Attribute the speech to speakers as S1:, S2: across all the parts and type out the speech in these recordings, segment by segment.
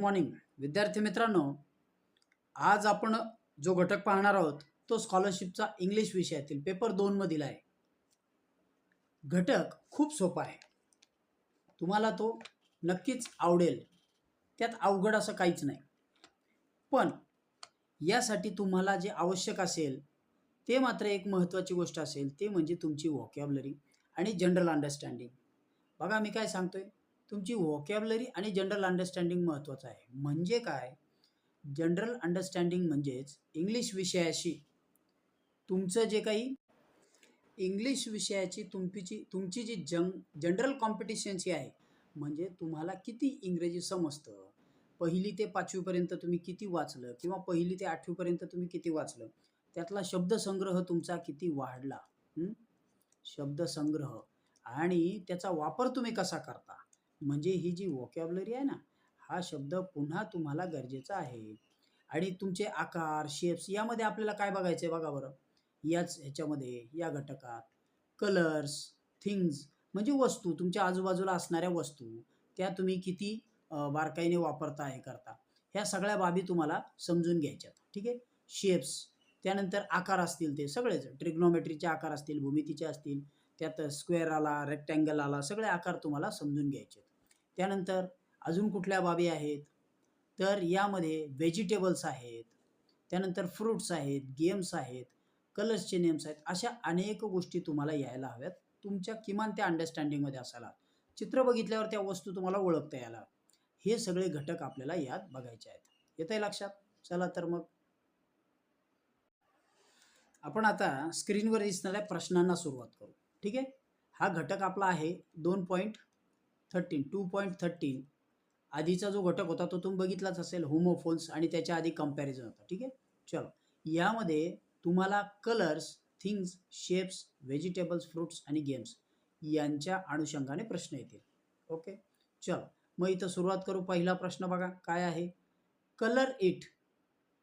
S1: Morning विद्यार्थी मित्रांनो आज आपण जो घटक पाहणार आहोत तो स्कॉलरशिपचा इंग्लिश विषयातील पेपर दोनमधील आहे. घटक खूप सोपा आहे. तुम्हाला तो नक्कीच आवडेल. त्यात अवघड असं काहीच नाही. पण यासाठी तुम्हाला जे आवश्यक असेल ते मात्र एक महत्त्वाची गोष्ट असेल ते म्हणजे तुमची व्हॉकॅबलरी आणि जनरल अंडरस्टँडिंग बघा मी काय सांगतोय. तुमची वॉकॅबलरी आणि जनरल अंडरस्टँडिंग महत्त्वाचं आहे. म्हणजे काय? जनरल अंडरस्टँडिंग म्हणजेच इंग्लिश विषयाशी तुमचं जे काही इंग्लिश विषयाची तुमची तुमची जी जंग जनरल कॉम्पिटिशनची आहे म्हणजे तुम्हाला किती इंग्रजी समजतं? पहिली ते पाचवीपर्यंत तुम्ही किती वाचलं? किंवा पहिली ते आठवीपर्यंत तुम्ही किती वाचलं? त्यातला शब्दसंग्रह तुमचा किती वाढला? शब्दसंग्रह. आणि त्याचा वापर तुम्ही कसा करता? म्हणजे ही जी वॉकॅबलरी आहे ना हा शब्द पुन्हा तुम्हाला गरजेचा आहे. आणि तुमचे आकार शेप्स यामध्ये आपल्याला काय बघायचं आहे बघा बरं? याच ह्याच्यामध्ये या घटकात. कलर्स थिंग्स म्हणजे वस्तू तुमच्या आजूबाजूला असणाऱ्या वस्तू त्या तुम्ही किती बारकाईने वापरता हे करता. ह्या सगळ्या बाबी तुम्हाला समजून घ्यायच्यात. ठीक आहे? शेप्स त्यानंतर आकार असतील ते सगळेच. ट्रिग्नोमेट्रीचे आकार असतील भूमितीचे असतील त्यात स्क्वेअर आला रेक्टँगल आला सगळे आकार तुम्हाला समजून घ्यायचे त्यानंतर अजून कुठल्या बाबी आहेत? तर यामध्ये व्हेजिटेबल्स आहेत. त्यानंतर फ्रूट्स आहेत गेम्स आहेत कलर्सचे नेम्स आहेत अशा अनेक गोष्टी तुम्हाला यायला हव्यात. तुमच्या किमान त्या अंडरस्टँडिंगमध्ये असायला चित्र बघितल्यावर त्या वस्तू तुम्हाला ओळखता यायला हे सगळे घटक आपल्याला यात बघायचे आहेत. येत आहे लक्षात? चला तर मग. आपण आता स्क्रीनवर दिसणाऱ्या प्रश्नांना सुरुवात करू. ठीक आहे? हा घटक आपला आहे दोन point thirteen two point thirteen आधीचा जो घटक होता तो तुम्ही बघितलाच असेल होमोफोन्स आणि त्याच्या आधी कंपॅरिझन होता. ठीक आहे? चलो. यामध्ये तुम्हाला colours things shapes vegetables fruits आणि गेम्स यांच्या अनुषंगाने प्रश्न येतील. ओके चलो. मग इथं सुरुवात करू. पहिला प्रश्न बघा. काय आहे? कलर इट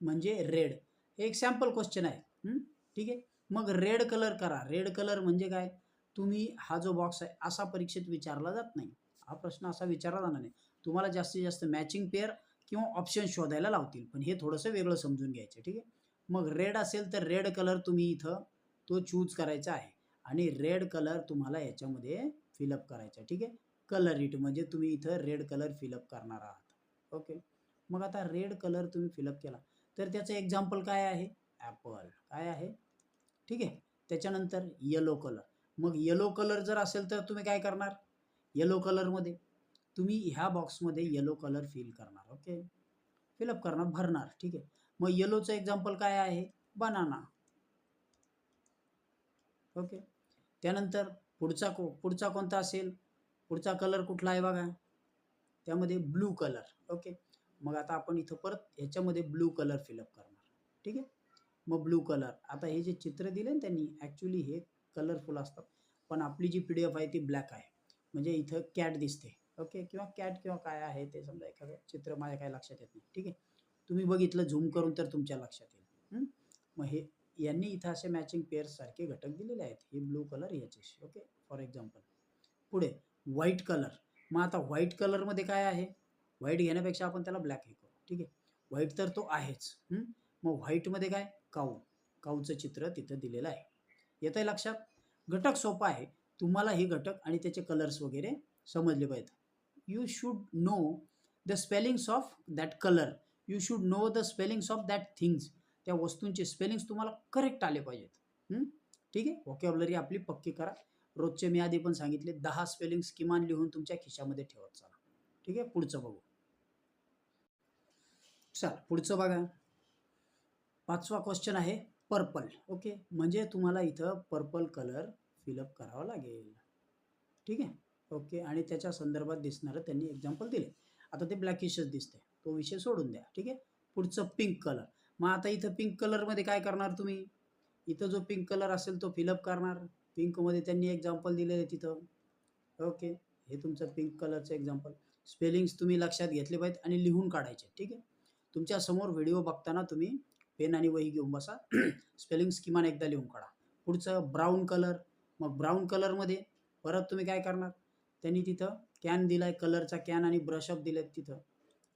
S1: म्हणजे रेड हे एक सॅम्पल क्वेश्चन आहे. ठीक आहे? मग रेड कलर करा. रेड कलर म्हणजे काय? तुम्ही हा जो बॉक्स आहे असा परीक्षेत विचारला जात नाही. हा प्रश्न असा विचारला जाणार नाही. तुम्हाला जास्तीत जास्त मॅचिंग पेअर किंवा ऑप्शन शोधायला लावतील. पण हे थोडंसं वेगळं समजून घ्यायचं ठीक आहे? मग रेड असेल तर रेड कलर तुम्ही इथं तो चूज करायचा आहे. आणि रेड कलर तुम्हाला याच्यामध्ये फिलअप करायचा ठीक आहे? कलर इट म्हणजे तुम्ही इथं रेड कलर फिलअप करणार आहात. ओके? मग आता रेड कलर तुम्ही फिलअप केला. तर त्याचं एक्झाम्पल काय आहे? ॲपल काय आहे? ठीक आहे? त्याच्यानंतर येलो कलर मग येलो कलर जर असेल तर तुम्ही काय करणार? येलो कलरमध्ये तुम्ही ह्या बॉक्समध्ये येलो कलर फिल करणार ओके फिलअप करणार भरणार ठीक आहे? मग येलोचं एक्झाम्पल काय आहे? बनाना ओके त्यानंतर पुढचा को पुढचा कोणता असेल? पुढचा कलर कुठला आहे बघा? त्यामध्ये ब्लू कलर ओके मग आता आपण इथं परत ह्याच्यामध्ये ब्लू कलर फिलअप करणार ठीक आहे? मग ब्लू कलर आता हे जे चित्र दिले ना त्यांनी ॲक्च्युली हे कलरफुल असतात. पण आपली जी पी डी एफ आहे ती ब्लॅक आहे. म्हणजे इथं कॅट दिसते. ओके? किंवा कॅट किंवा काय आहे ते समजा एखादं चित्र माझ्या काय लक्षात येत नाही. ठीक आहे? तुम्ही बघितलं झूम करून तर तुमच्या लक्षात येईल. मग हे यांनी इथं असे मॅचिंग पेअर्ससारखे घटक दिलेले आहेत. हे ब्लू कलर याचे. ओके? फॉर एक्झाम्पल पुढे व्हाईट कलर मग आता व्हाईट कलरमध्ये काय आहे? व्हाईट घेण्यापेक्षा आपण त्याला ब्लॅक हे करू. ठीक आहे? व्हाईट तर तो आहेच. मग व्हाईटमध्ये काय? काऊ काऊचं चित्र तिथं दिलेलं आहे. येतं आहे लक्षात? घटक सोपा आहे. तुम्हाला हे घटक आणि त्याचे कलर्स वगैरे समजले पाहिजेत. You should know the spellings of that colour you should know the spellings of that things त्या वस्तूंचे स्पेलिंग्स तुम्हाला करेक्ट आले पाहिजेत. ठीक आहे? वॉकॅबलरी आपली पक्की करा. रोजचे मी आधी पण सांगितले दहा स्पेलिंग्स किमान लिहून तुमच्या खिशामध्ये ठेवत चला. ठीक आहे? पुढचं बघू. चल पुढचं बघा. पाचवा क्वेश्चन आहे पर्पल ओके म्हणजे तुम्हाला इथं पर्पल कलर फिलअप करावं लागेल. ठीक आहे? ओके आणि त्याच्या संदर्भात दिसणारं त्यांनी एक्झाम्पल दिले आता ते ब्लॅकिशच दिसते तो विषय सोडून द्या. ठीक आहे? पुढचं पिंक कलर मग आता इथं पिंक कलरमध्ये काय करणार तुम्ही? इथं जो पिंक कलर असेल तो फिलअप करणार. पिंकमध्ये त्यांनी एक्झाम्पल दिलेले तिथं. ओके हे तुमचं पिंक कलरचं एक्झाम्पल स्पेलिंग्स तुम्ही लक्षात घेतले पाहिजेत आणि लिहून काढायचे. ठीक आहे? तुमच्यासमोर व्हिडिओ बघताना तुम्ही पेन आणि वही घेऊन बसा. स्पेलिंग्स किमान एकदा लिहून काढा. पुढचं ब्राऊन कलर मग ब्राऊन कलरमध्ये परत तुम्ही काय करणार? त्यांनी तिथं कॅन दिलाय कलरचा कॅन आणि ब्रशअप दिलेत तिथं.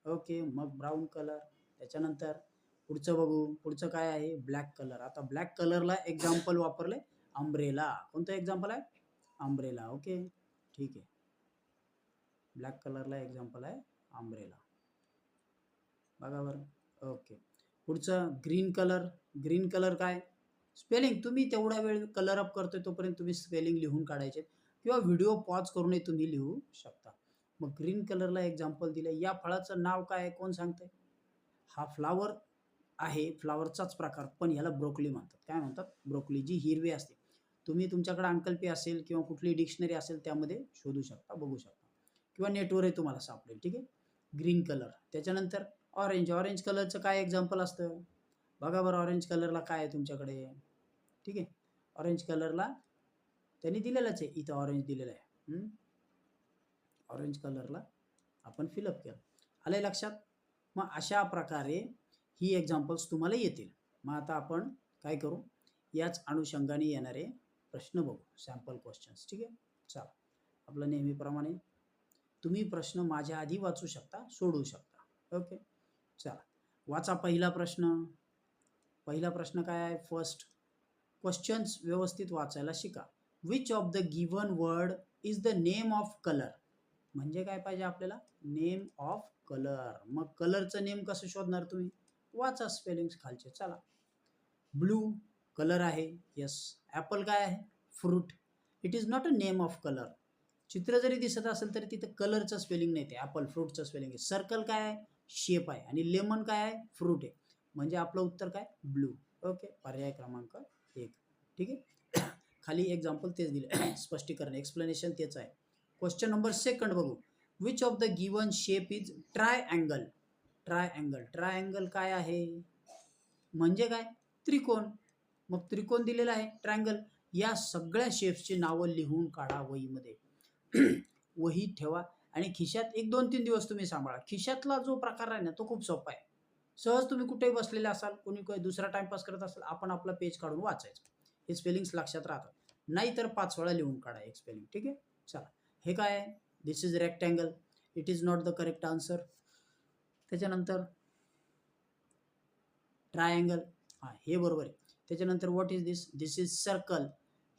S1: ओके मग ब्राऊन कलर त्याच्यानंतर पुढचं बघू. पुढचं काय आहे? ब्लॅक कलर आता ब्लॅक कलरला एक्झाम्पल वापरले अम्ब्रेला कोणतं एक्झाम्पल आहे? अम्ब्रेला ओके ठीक आहे. ब्लॅक कलरला एक्झाम्पल आहे अम्ब्रेला बघा बरं. ओके पुढचं ग्रीन कलर ग्रीन कलर काय? स्पेलिंग तुम्ही तेवढा वेळ कलर अप करतोय तोपर्यंत तुम्ही स्पेलिंग लिहून काढायचे किंवा व्हिडिओ पॉज करूनही तुम्ही लिहू शकता. मग ग्रीन कलरला एक्झाम्पल दिलं या फळाचं नाव काय आहे कोण सांगतंय? हा फ्लावर आहे फ्लावरचाच प्रकार पण याला ब्रोकली म्हणतात. काय म्हणतात? ब्रोकली जी हिरवी असते. तुम्ही तुमच्याकडे अंकल्पी असेल किंवा कुठली डिक्शनरी असेल त्यामध्ये शोधू शकता बघू शकता. किंवा नेटवरही तुम्हाला सापडेल ठीक आहे? Green colour. त्याच्यानंतर ऑरेंज ऑरेंज कलरचं काय एक्झाम्पल असतं? बघा बरं ऑरेंज कलरला काय आहे तुमच्याकडे. ठीक आहे? ऑरेंज कलरला त्यांनी दिलेलाच आहे. इथं ऑरेंज दिलेलं आहे. ऑरेंज कलरला आपण फिलअप केलं. आलं लक्षात? मग अशा प्रकारे ही एक्झाम्पल्स तुम्हाला येतील. मग आता आपण काय करू? याच अनुषंगाने येणारे प्रश्न बघू. सॅम्पल क्वेश्चन्स ठीक आहे? चला. आपलं नेहमीप्रमाणे तुम्ही प्रश्न माझ्या आधी वाचू शकता सोडवू शकता. ओके? चला. वाचा पहिला प्रश्न. पहिला प्रश्न काय आहे? फर्स्ट क्वेश्चन्स व्यवस्थित वाचायला शिका. Which of the given word is the name of colour म्हणजे काय पाहिजे आपल्याला? नेम ऑफ कलर मग कलरचं नेम कसं शोधणार तुम्ही? वाचा स्पेलिंग्स खालचे. चला. ब्लू कलर आहे. यस ॲपल काय आहे? Fruit it is not a name of colour चित्र जरी दिसत असेल तरी तिथं कलरचं स्पेलिंग नाही ते. ॲपल फ्रूटचं स्पेलिंग आहे. सर्कल काय आहे? शेप आहे. आणि लेमन काय आहे? फ्रूट आहे. म्हणजे आपलं उत्तर काय? ब्लू ओके पर्याय क्रमांक एक. ठीक आहे? खाली एक्झाम्पल तेच दिले. स्पष्टीकरण एक्सप्लेनेशन तेच आहे. क्वेश्चन नंबर सेकंड बघू. Which of the given shape is triangle triangle triangle काय आहे? म्हणजे काय? त्रिकोण. मग त्रिकोण दिलेला आहे ट्रायंगल या सगळ्या शेप्सची नावं लिहून काढा वहीमध्ये. वही ठेवा. आणि खिशात एक दोन तीन दिवस तुम्ही सांभाळा. खिशातला जो प्रकार आहे ना तो खूप सोपा आहे. सहज तुम्ही कुठेही बसलेले असाल कोणी काही दुसरा टाइमपास करत असाल आपण आपला पेज काढून वाचायचं. हे स्पेलिंग्स लक्षात राहतात. नाही तर पाच वेळा लिहून काढा एक स्पेलिंग ठीक आहे? चला. हे काय आहे? This is rectangle it is not the correct answer त्याच्यानंतर ट्रायंगल हां हे बरोबर आहे. त्याच्यानंतर what is this this is circle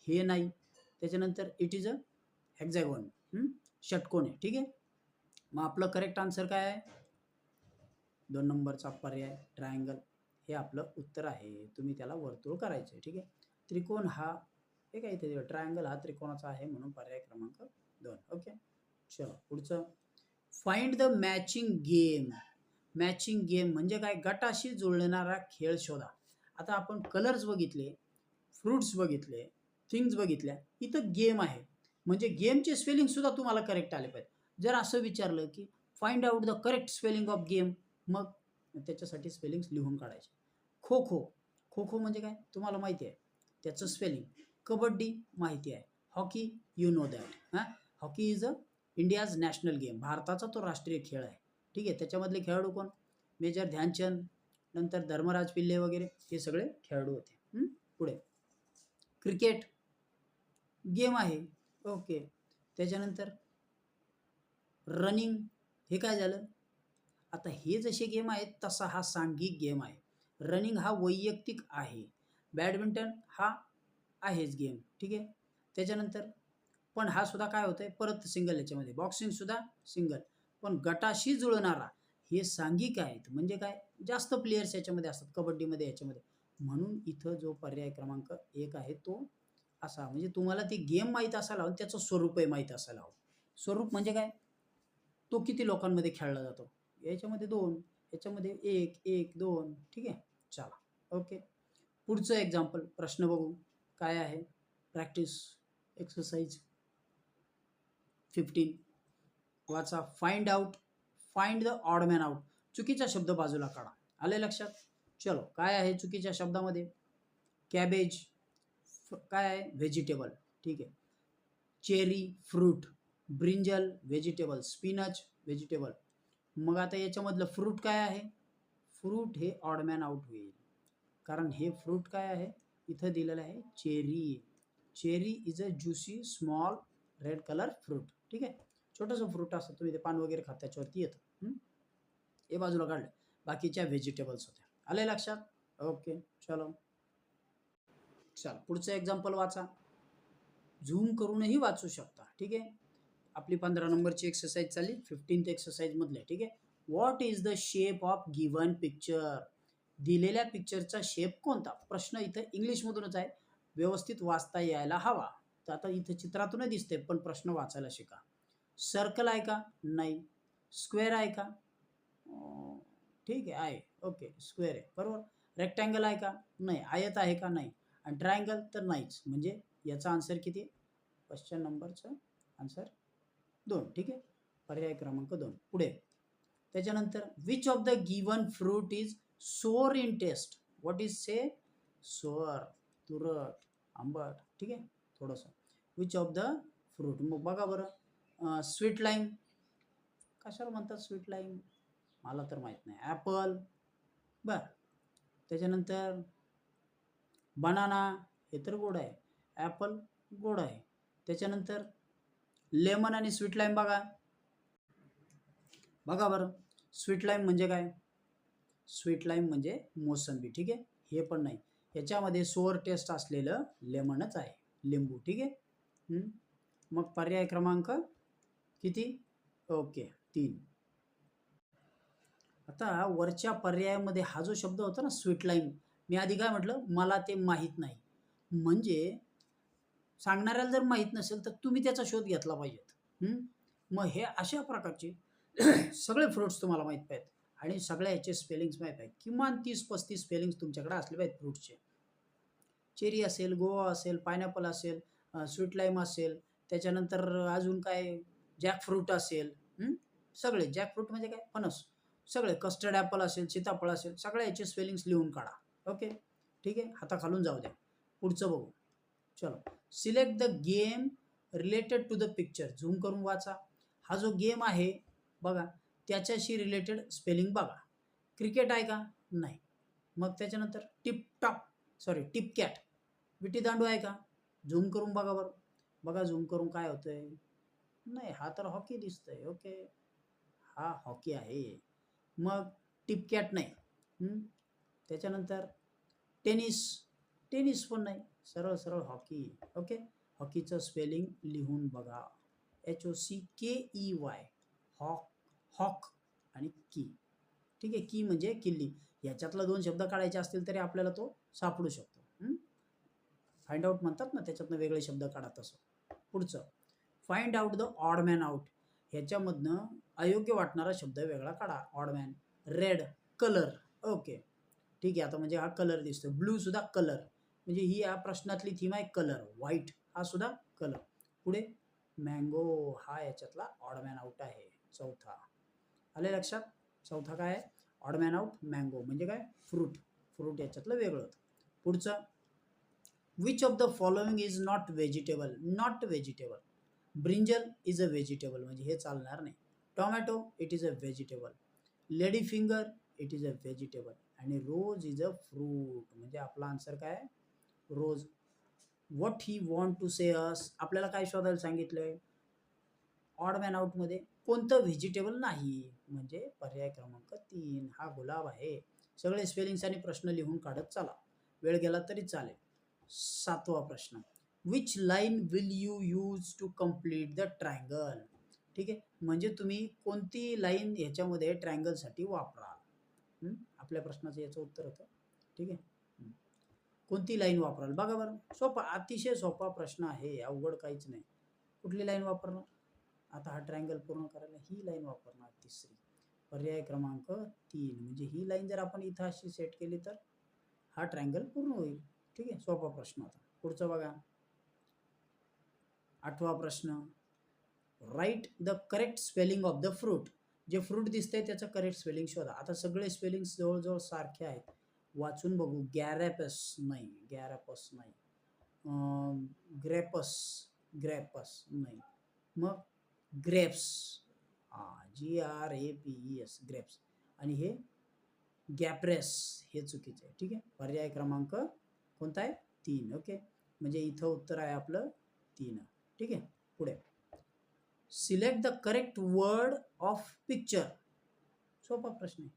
S1: हे नाही. त्याच्यानंतर इट इज अ हॅक्झॅगॉन षटकोन आहे ठीक आहे? मग आपलं करेक्ट आन्सर काय आहे? दोन नंबरचा पर्याय ट्रायंगल हे आपलं उत्तर आहे. तुम्ही त्याला वर्तुळ करायचं आहे ठीक आहे? त्रिकोण हा हे काय इथे ट्रायंगल हा त्रिकोणाचा आहे म्हणून पर्याय क्रमांक दोन ओके? चलो पुढचं. Find the matching game matching game म्हणजे काय? गटाशी जुळणारा खेळ शोधा. आता आपण कलर्स बघितले फ्रुट्स बघितले थिंग्स बघितल्या इथं गेम आहे. म्हणजे गेमचे स्पेलिंग सुद्धा तुम्हाला करेक्ट आले पाहिजे. जर असं विचारलं की find out the correct spelling of game मग त्याच्यासाठी स्पेलिंग्स लिहून काढायचे. खो खो. खो खो म्हणजे काय? तुम्हाला माहिती आहे. त्याचं स्पेलिंग कबड्डी माहिती आहे. हॉकी यू नो दॅट हां? Hockey is a India's national game भारताचा तो राष्ट्रीय खेळ आहे. ठीक आहे? त्याच्यामधले खेळाडू कोण? मेजर ध्यानचंद नंतर धर्मराज पिल्ले वगैरे हे सगळे खेळाडू होते. पुढे. क्रिकेट. गेम आहे. ओके त्याच्यानंतर रनिंग हे काय झालं? आता हे जसे गेम आहेत तसा हा सांघिक गेम आहे. रनिंग हा वैयक्तिक आहे. बॅडमिंटन हा आहेच गेम ठीक आहे? त्याच्यानंतर पण हा सुद्धा काय होतं आहे परत सिंगल याच्यामध्ये. बॉक्सिंगसुद्धा सिंगल पण गटाशी जुळणारा हे सांघिक आहेत. म्हणजे काय? जास्त प्लेयर्स याच्यामध्ये असतात. कबड्डीमध्ये याच्यामध्ये. म्हणून इथं जो पर्याय क्रमांक एक आहे तो असा. म्हणजे तुम्हाला ती गेम माहीत असायला हवं त्याचं स्वरूपही माहीत असायला हवं. स्वरूप म्हणजे काय? तो किती लोकांमध्ये खेळला जातो? याच्यामध्ये दोन याच्यामध्ये एक एक दोन ठीक आहे? चला ओके. पुढचं एक्झाम्पल प्रश्न बघू. काय आहे? प्रॅक्टिस एक्सरसाइज फिफ्टीन वाचा find out find the odd man out चुकीचा शब्द बाजूला काढा. आले लक्षात? चलो काय आहे चुकीच्या शब्दामध्ये? कॅबेज काय आहे? व्हेजिटेबल ठीक आहे. Cherry fruit brinjal vegetable spinach vegetable मग आता याच्यामधलं फ्रूट काय आहे? फ्रूट हे ऑडमॅन आउट होईल. कारण हे फ्रूट काय आहे? इथं दिलेलं आहे cherry cherry is a juicy small red colour fruit ठीक आहे? छोटंसं फ्रूट असतं. तुम्ही ते पान वगैरे खात्याच्यावरती येतं. हे? बाजूला काढलं. बाकीच्या व्हेजिटेबल्स होत्या. आले लक्षात? ओके चलो. चल पुढचं एक्झाम्पल वाचा. झूम करूनही वाचू शकता. ठीक आहे? आपली पंधरा नंबरची एक्सरसाइज चालली फिफ्टीन्थ एक्सरसाइजमधल्या ठीक आहे? What is the shape of given picture दिलेल्या पिक्चरचा शेप कोणता? प्रश्न इथं इंग्लिशमधूनच आहे. व्यवस्थित वाचता यायला हवा. तर आता इथं चित्रातूनही दिसते पण प्रश्न वाचायला शिका. सर्कल आहे का? नाही. स्क्वेअर आहे का? ठीक आहे आहे. ओके स्क्वेअर आहे. बरोबर? रेक्टँगल आहे का? नाही. आयत आहे का? नाही. आणि ट्रायंगल तर नाहीच. म्हणजे याचा आन्सर किती क्वेश्चन नंबरचं आन्सर दोन ठीक आहे? पर्याय क्रमांक दोन. पुढे. त्याच्यानंतर which of the given fruit is sour in taste what is say sour तुरट आंबट ठीक आहे? थोडंसं. विच ऑफ द फ्रूट मग बघा बरं. स्वीट लाईम कशाला म्हणतात स्वीट लाईम मला तर माहीत नाही. ॲपल बर. त्याच्यानंतर बनाना हे तर गोड आहे. ॲपल गोड आहे. त्याच्यानंतर लेमन आणि स्वीट लाईम बघा. बघा बरं स्वीट लाईम म्हणजे काय? स्वीट लाईम म्हणजे मोसंबी ठीक आहे? हे पण नाही. याच्यामध्ये सोअर टेस्ट असलेलं लेमनच आहे. लिंबू ठीक आहे? मग पर्याय क्रमांक किती? ओके तीन. आता वरच्या पर्यायामध्ये हा जो शब्द होता ना स्वीट लाईम मी आधी काय म्हटलं? मला ते माहीत नाही. म्हणजे सांगणाऱ्याला जर माहीत नसेल तर तुम्ही त्याचा शोध घेतला पाहिजेत. मग हे अशा प्रकारचे सगळे फ्रुट्स तुम्हाला माहीत पाहिजेत. आणि सगळ्या याचे स्पेलिंग्स माहीत आहेत. किमान तीस पस्तीस स्पेलिंग्स तुमच्याकडे असले पाहिजेत फ्रुट्सचे चेरी असेल गोवा असेल पायनॅपल असेल स्वीट लाईम असेल त्याच्यानंतर अजून काय? जॅकफ्रूट असेल सगळे. जॅकफ्रूट म्हणजे काय? फणस. सगळे. कस्टर्ड ॲपल असेल सीताफळ असेल सगळ्या याचे स्पेलिंग्स लिहून काढा. ओके? ठीक आहे? हाताखालून जाऊ द्या. पुढचं बघू. चलो select the game related to the picture zoom करून वाचा. हा जो गेम आहे बघा त्याच्याशी रिलेटेड स्पेलिंग बघा. क्रिकेट आहे का? नाही. मग त्याच्यानंतर टिपटॉप सॉरी टिपकॅट विटीदांडू विटी दांडू आहे का? झूम करून बघा बरं. बघा झूम करून काय होतंय? नाही हा तर हॉकी दिसतंय. ओके हा हॉकी आहे. मग टिपकॅट नाही. त्याच्यानंतर टेनिस टेनिस पण नाही. सरळ सरळ हॉकी ओके? हॉकीचं स्पेलिंग लिहून बघा. H O C K E Y hock hock आणि की. ठीक आहे की म्हणजे किल्ली. याच्यातला दोन शब्द काढायचे असतील तरी आपल्याला तो सापडू शकतो. फाइंड आउट म्हणतात ना त्याच्यातनं वेगळे शब्द काढा तसं. पुढचं. Find out the odd man out ह्याच्यामधनं अयोग्य वाटणारा शब्द वेगळा काढा. Odd man red colour okay ठीक आहे आता म्हणजे हा कलर दिसतो ब्लू सुद्धा कलर म्हणजे ही या प्रश्नातली थीम आहे कलर व्हाईट हा सुद्धा कलर पुढे मँगो हा याच्यातला ऑडमॅन आउट आहे. चौथा. आले लक्षात? चौथा काय आहे? ऑडमॅन आउट मँगो म्हणजे काय? फ्रूट फ्रूट याच्यातलं वेगळं. होतं पुढचं. Which of the following is not vegetable not vegetable brinjal is a vegetable म्हणजे हे चालणार नाही. Tomato it is a vegetable lady finger it is a vegetable आणि रोज इज अ फ्रूट म्हणजे आपला आन्सर काय आहे? Rose. What he want to say us आपल्याला काय शोधायला सांगितलंय? ऑड मॅन आउटमध्ये कोणतं व्हेजिटेबल नाही? म्हणजे पर्याय क्रमांक तीन. हा गुलाब आहे. सगळे स्पेलिंग्स आणि प्रश्न लिहून काढत चला. वेळ गेला तरी चालेल. सातवा प्रश्न. Which line will you use to complete the triangle ठीक आहे? म्हणजे तुम्ही कोणती लाईन ह्याच्यामध्ये ट्रायंगलसाठी वापराल? आपल्या प्रश्नाचं याचं उत्तर होतं. ठीक आहे? कोणती लाईन वापराल? बघा बरं. सोपा अतिशय सोपा प्रश्न आहे. अवघड काहीच नाही. कुठली लाईन वापरणार? आता हा ट्रायंगल पूर्ण करायला ही लाईन वापरणार तिसरी. पर्याय क्रमांक तीन. म्हणजे ही लाईन जर आपण इथं अशी सेट केली तर हा ट्रायंगल पूर्ण होईल. ठीक आहे? सोपा प्रश्न होता पुढचं बघा. आठवा प्रश्न. Write the correct spelling of the fruit जे फ्रूट दिसतंय त्याचं करेक्ट स्पेलिंग शोधा. आता सगळे स्पेलिंग्स जवळजवळ सारखे आहेत. वाचून बघू. गॅरॅपस नाही. गॅरॅपस नाही. ग्रेपस ग्रॅपस नाही. मग ग्रेप्स हां G R A P E S grapes आणि हे गॅप्रेस हे चुकीचं आहे. ठीक आहे? पर्याय क्रमांक कोणता आहे? तीन. ओके? म्हणजे इथं उत्तर आहे आपलं तीन. ठीक आहे? पुढे. Select the correct word of picture सोपा प्रश्न आहे.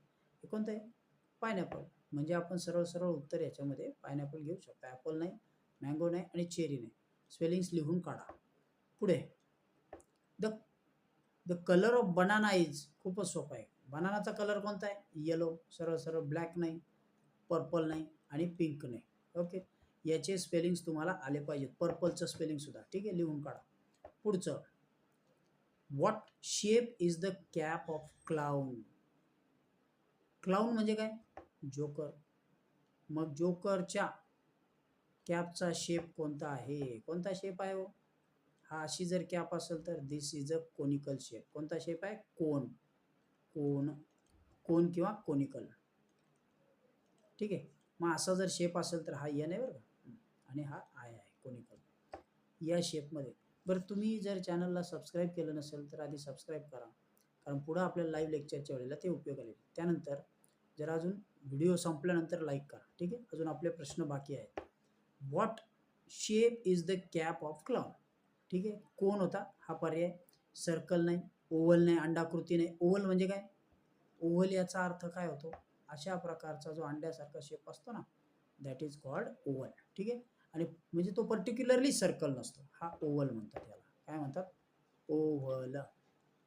S1: हे कोणता आहे? पायनॅपल म्हणजे आपण सरळ सरळ उत्तर याच्यामध्ये पायनॅपल घेऊ शकतो. ॲपल नाही मँगो नाही आणि चेरी नाही. स्पेलिंग्स लिहून काढा. पुढे. The the colour of banana is खूपच सोपा आहे. बनानाचा कलर कोणता आहे? येलो सरळ सरळ ब्लॅक नाही पर्पल नाही आणि पिंक नाही. ओके याचे स्पेलिंग्स तुम्हाला आले पाहिजेत. पर्पलचं स्पेलिंगसुद्धा ठीक आहे? लिहून काढा. पुढचं. What shape is the cap of clown clown म्हणजे काय? जोकर. मग जोकरच्या कॅपचा शेप कोणता आहे? कोणता शेप आहे हो? हा अशी जर कॅप असेल तर this is a conical shape कोणता शेप आहे? कोन. कोन. कोन किंवा कोनिकल ठीक आहे? मग असा जर शेप असेल तर हा एन आहे बरं का? आणि हा आय आहे कोनिकल या शेपमध्ये बरं तुम्ही जर चॅनलला सबस्क्राईब केलं नसेल तर आधी सबस्क्राईब करा. कारण पुढं आपल्या लाईव्ह लेक्चरच्या वेळेला ते उपयोग आले त्यानंतर जर अजून व्हिडिओ संपल्यानंतर लाईक करा ठीक आहे? अजून आपले प्रश्न बाकी आहेत. What shape is the cap of clown ठीक आहे? कोण होता? हा पर्याय. सर्कल नाही ओव्हल नाही अंडाकृती नाही. ओव्हल म्हणजे काय? ओव्हल याचा अर्थ काय होतो? अशा प्रकारचा जो अंड्यासारखा शेप असतो ना दॅट इज कॉल्ड ओव्हल ठीक आहे? आणि म्हणजे तो पर्टिक्युलरली सर्कल नसतो. हा ओव्हल म्हणतात याला. काय म्हणतात? ओव्हल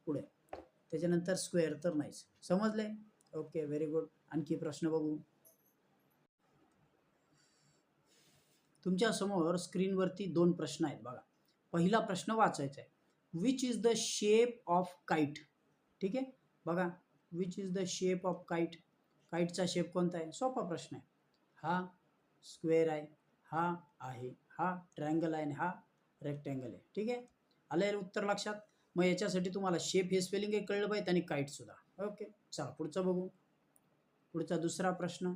S1: पुढे. त्याच्यानंतर स्क्वेअर तर नाहीच. समजले ओके व्हेरी गुड आणखी प्रश्न बघू. तुमच्यासमोर स्क्रीनवरती दोन प्रश्न आहेत बघा. पहिला प्रश्न वाचायचा आहे which is the shape of kite ठीक आहे? बघा. Which is the shape of kite काईटचा shape कोणता आहे? सोपा प्रश्न आहे. हा स्क्वेअर आहे. हा आहे. हा ट्रँगल आहे आणि हा रेक्टँगल आहे. ठीक आहे? आलं उत्तर लक्षात? मग याच्यासाठी तुम्हाला शेप हे स्पेलिंग हे कळलं पाहिजे आणि काईटसुद्धा ओके चला पुढचं बघू. पुढचा दुसरा प्रश्न.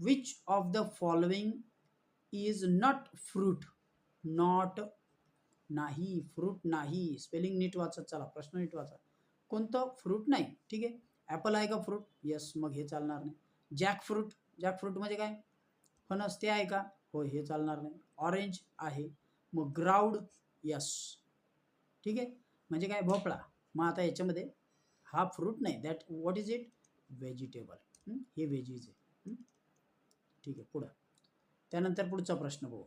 S1: Which of the following is not fruit not नाही फ्रूट नाही. स्पेलिंग नीट वाचत चला प्रश्न नीट वाचा. कोणतं? फ्रूट नाही. ठीक आहे? ॲपल आहे का फ्रूट येस मग हे चालणार नाही. जॅक फ्रूट जॅक फ्रूट म्हणजे काय? फणस ते आहे का? हो हे चालणार नाही. ऑरेंज आहे. मग ग्राउड यस ठीक आहे? म्हणजे काय? भोपळा. मग आता याच्यामध्ये हा फ्रूट नाही. That what is it vegetable हे? वेजीज आहे. ठीक आहे पुढं. त्यानंतर पुढचा प्रश्न बघू.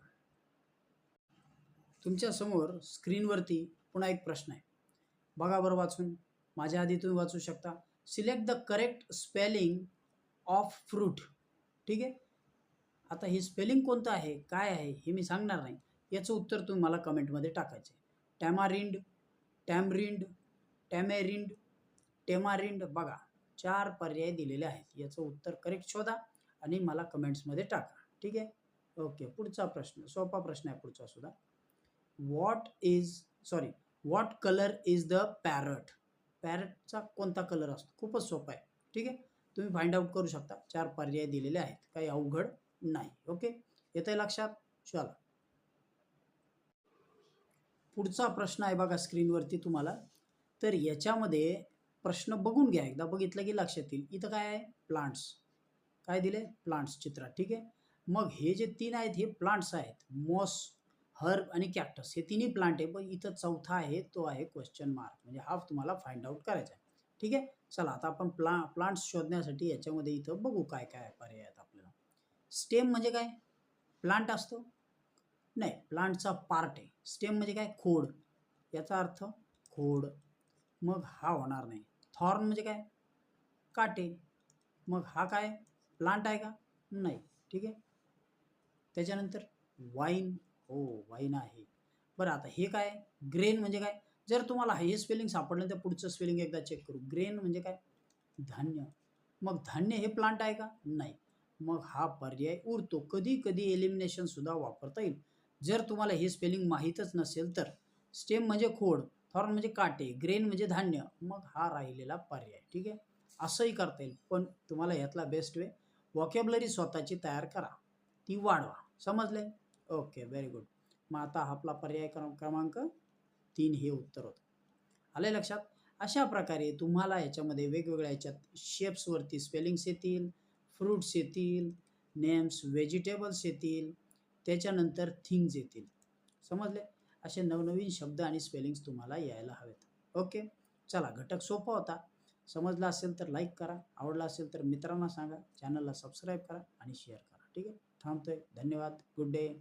S1: तुमच्यासमोर स्क्रीनवरती पुन्हा एक प्रश्न आहे. बघा बरं वाचून. माझ्या आधी तुम्ही वाचू शकता. Select the correct spelling of fruit ठीक आहे? आता हे स्पेलिंग कोणतं आहे? काय आहे? हे मी सांगणार नाही. याचं उत्तर तुम्ही मला कमेंटमध्ये टाकायचं आहे टॅमारिंड टॅमरिंड टॅमेरिंड टेमारिंड बघा. चार पर्याय दिलेले आहेत. याचं उत्तर करेक्ट शोधा आणि मला कमेंट्समध्ये टाका. ठीक आहे? ओके पुढचा प्रश्न सोपा प्रश्न आहे पुढचा सुद्धा. What is sorry what colour is the parrot पॅरटचा कोणता कलर असतो? खूपच सोपा आहे. ठीक आहे? तुम्ही फाइंड आउट करू शकता. चार पर्याय दिलेले आहेत. काही अवघड नाही. ओके येत आहे लक्षात? चला. पुढचा प्रश्न आहे बघा स्क्रीनवरती तुम्हाला. तर याच्यामध्ये प्रश्न बघून घ्या एकदा बघितलं की लक्षात येईल. इथं काय आहे? प्लांट्स काय दिले प्लांट्स चित्रात. ठीक आहे? मग हे जे तीन आहेत हे प्लांट्स आहेत. मॉस हर्ब आणि कॅक्टस हे तिन्ही प्लांट आहे. पण इथं चौथा आहे तो आहे क्वेश्चन मार्क म्हणजे हा तुम्हाला फाइंड आउट करायचा आहे. ठीक आहे? चला आता आपण प्ला प्लांट्स शोधण्यासाठी याच्यामध्ये इथं बघू काय काय पर्याय आहेत आपल्याला. स्टेम म्हणजे काय? प्लांट असतो? नाही प्लांटचा पार्ट आहे. स्टेम म्हणजे काय? खोड. याचा अर्थ खोड. मग हा होणार नाही. थॉर्न म्हणजे काय? काटे. मग हा काय? प्लांट आहे का? नाही. ठीक आहे? त्याच्यानंतर वाईन. हो वाईन आहे. बरं आता हे काय? ग्रेन म्हणजे काय? जर तुम्हाला हे स्पेलिंग सापडलं तर पुढचं स्पेलिंग एकदा चेक करू. ग्रेन म्हणजे काय? धान्य. मग धान्य हे प्लांट आहे का? नाही. मग हा पर्याय उरतो. कधी कधी एलिमिनेशन सुद्धा वापरता येईल. जर तुम्हाला हे स्पेलिंग माहीतच नसेल तर. स्टेम म्हणजे खोड. थॉर्न म्हणजे काटे ग्रेन म्हणजे धान्य मग हा राहिलेला पर्याय ठीक आहे? असंही करता येईल पण तुम्हाला यातला बेस्ट वे वॉकॅबलरी स्वतःची तयार करा ती वाढवा समजले ओके व्हेरी गुड मग आता आपला पर्याय क्रमांक तीन हे उत्तर होतं. आलं लक्षात? अशा प्रकारे तुम्हाला याच्यामध्ये वेगवेगळ्या याच्यात शेप्सवरती स्पेलिंग्स येतील फ्रूट्स येतील नेम्स व्हेजिटेबल्स येतील त्याच्यानंतर थिंग्स येतील. समजले असे नवनवीन शब्द आणि स्पेलिंग्स तुम्हाला यायला हवेत. ओके चला घटक सोपा होता. समजला असेल तर लाईक करा. आवडला असेल तर मित्रांना सांगा. चॅनलला सबस्क्राईब करा आणि शेअर करा. ठीक आहे? थांबतोय. धन्यवाद. Good day